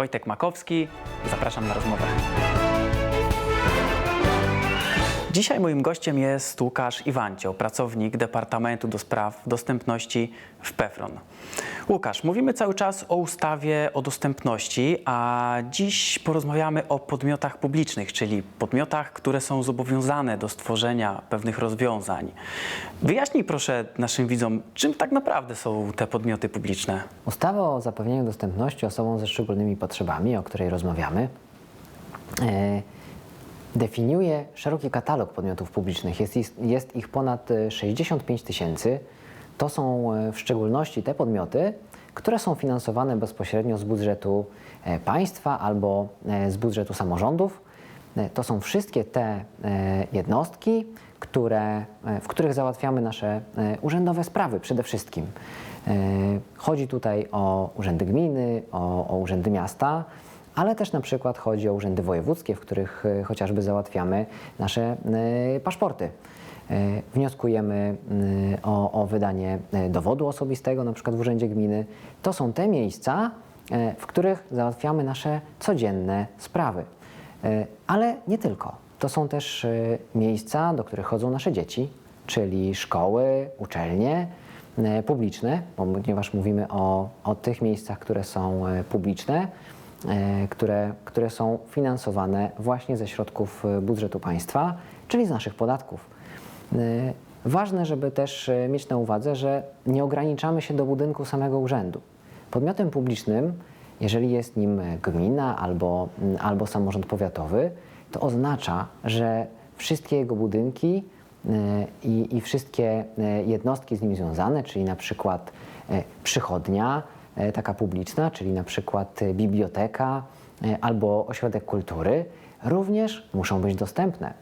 Wojtek Makowski. Zapraszam na rozmowę. Dzisiaj moim gościem jest Łukasz Iwancioł, pracownik Departamentu do Spraw Dostępności w PEFRON. Łukasz, mówimy cały czas o ustawie o dostępności, a dziś porozmawiamy o podmiotach publicznych, czyli podmiotach, które są zobowiązane do stworzenia pewnych rozwiązań. Wyjaśnij proszę naszym widzom, czym tak naprawdę są te podmioty publiczne. Ustawa o zapewnieniu dostępności osobom ze szczególnymi potrzebami, o której rozmawiamy, e, definiuje szeroki katalog podmiotów publicznych. Jest, jest ich ponad e, 65 tysięcy. To są e, w szczególności te podmioty, które są finansowane bezpośrednio z budżetu e, państwa albo e, z budżetu samorządów. E, To są wszystkie te e, jednostki, które, e, w których załatwiamy nasze e, urzędowe sprawy przede wszystkim. E, Chodzi tutaj o urzędy gminy, o, o urzędy miasta, ale też na przykład chodzi o urzędy wojewódzkie, w których e, chociażby załatwiamy nasze e, paszporty. E, Wnioskujemy o, o wydanie dowodu osobistego, na przykład w urzędzie gminy. To są te miejsca, w których załatwiamy nasze codzienne sprawy. Ale nie tylko. To są też miejsca, do których chodzą nasze dzieci, czyli szkoły, uczelnie publiczne, ponieważ mówimy o, o tych miejscach, które są publiczne, które, które są finansowane właśnie ze środków e, budżetu państwa, czyli z naszych podatków. E, Ważne, żeby też e, mieć na uwadze, że nie ograniczamy się do budynku samego urzędu. Podmiotem publicznym, jeżeli jest nim e, gmina albo, albo samorząd powiatowy, to oznacza, że wszystkie jego budynki e, i, i wszystkie e, jednostki z nim związane, czyli na przykład e, przychodnia, e, taka publiczna, czyli na przykład e, biblioteka e, albo ośrodek kultury, również muszą być dostępne.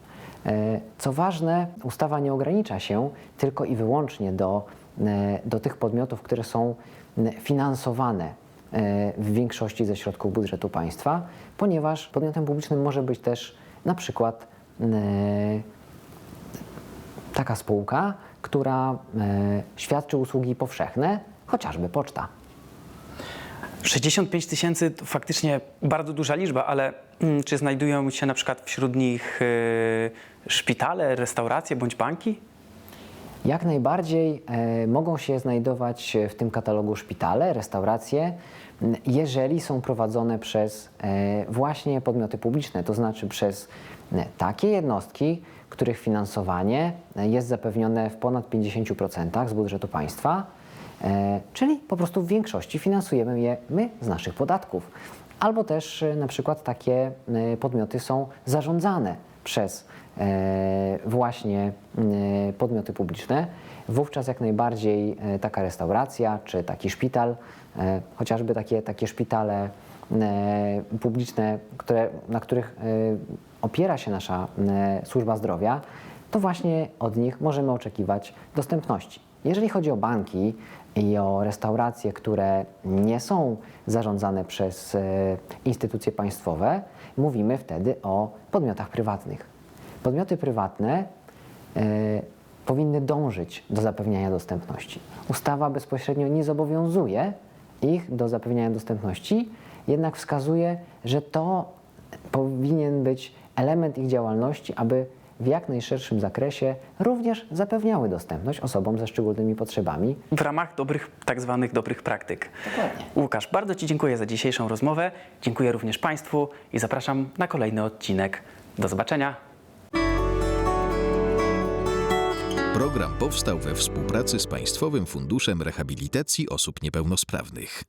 E, Co ważne, ustawa nie ogranicza się tylko i wyłącznie do, e, do tych podmiotów, które są finansowane e, w większości ze środków budżetu państwa, ponieważ podmiotem publicznym może być też na przykład e, taka spółka, która e, świadczy usługi powszechne, chociażby poczta. 65 tysięcy to faktycznie bardzo duża liczba, ale mm, czy znajdują się na przykład wśród nich y, szpitale, restauracje bądź banki? Jak najbardziej e, mogą się znajdować w tym katalogu szpitale, restauracje, jeżeli są prowadzone przez e, właśnie podmioty publiczne, to znaczy przez takie jednostki, których finansowanie e, jest zapewnione w ponad 50% z budżetu państwa, czyli po prostu w większości finansujemy je my z naszych podatków. Albo też e, na przykład takie e, podmioty są zarządzane przez e, właśnie e, podmioty publiczne, wówczas jak najbardziej e, taka restauracja czy taki szpital, e, chociażby takie, takie szpitale e, publiczne, które, na których e, opiera się nasza e, służba zdrowia, to właśnie od nich możemy oczekiwać dostępności. Jeżeli chodzi o banki i o restauracje, które nie są zarządzane przez e, instytucje państwowe, mówimy wtedy o podmiotach prywatnych. Podmioty prywatne e, powinny dążyć do zapewniania dostępności. Ustawa bezpośrednio nie zobowiązuje ich do zapewniania dostępności, jednak wskazuje, że to powinien być element ich działalności, aby w jak najszerszym zakresie również zapewniały dostępność osobom ze szczególnymi potrzebami. W ramach dobrych, tak zwanych dobrych praktyk. Dokładnie. Łukasz, bardzo Ci dziękuję za dzisiejszą rozmowę. Dziękuję również Państwu i zapraszam na kolejny odcinek. Do zobaczenia. Program powstał we współpracy z Państwowym Funduszem Rehabilitacji Osób Niepełnosprawnych.